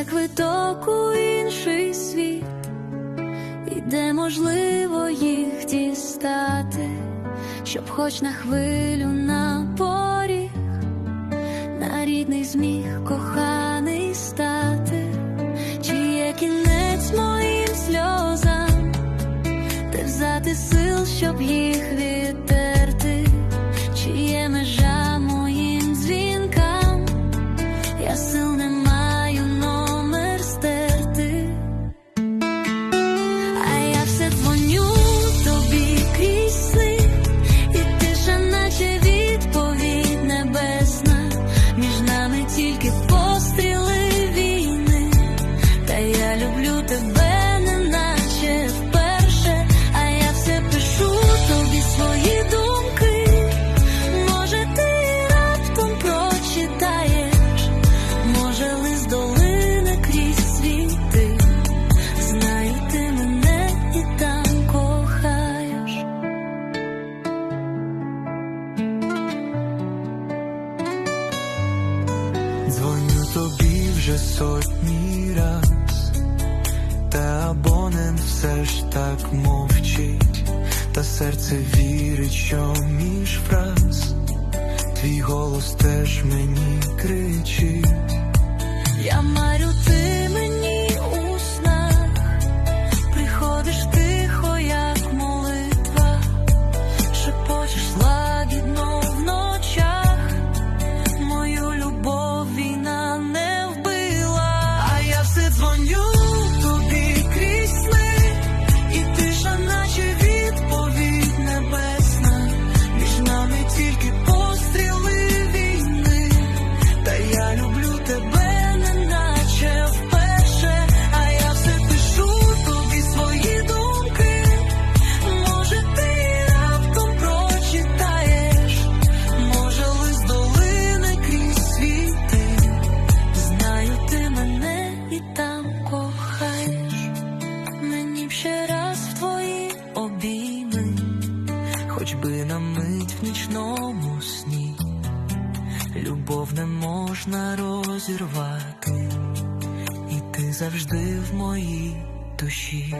це квиток у інший світ, і де можливо їх дістати, щоб хоч на хвилю на поріг, на рідний зміг коханий стати, чи є кінець моїм сльозам, де взяти сил, щоб їх віддати тебе, неначе вперше, а я все пишу тобі свої думки. Може, ти раптом прочитаєш, може, лист долине крізь світи. Знаю, ти мене і там кохаєш. Дзвоню тобі вже сотні раз, та абонент все ж так мовчить, та серце вірить, що між фраз твій голос теж мені кричить. Я марю, ти мить в нічному сні, любов не можна розірвати, і ти завжди в моїй душі.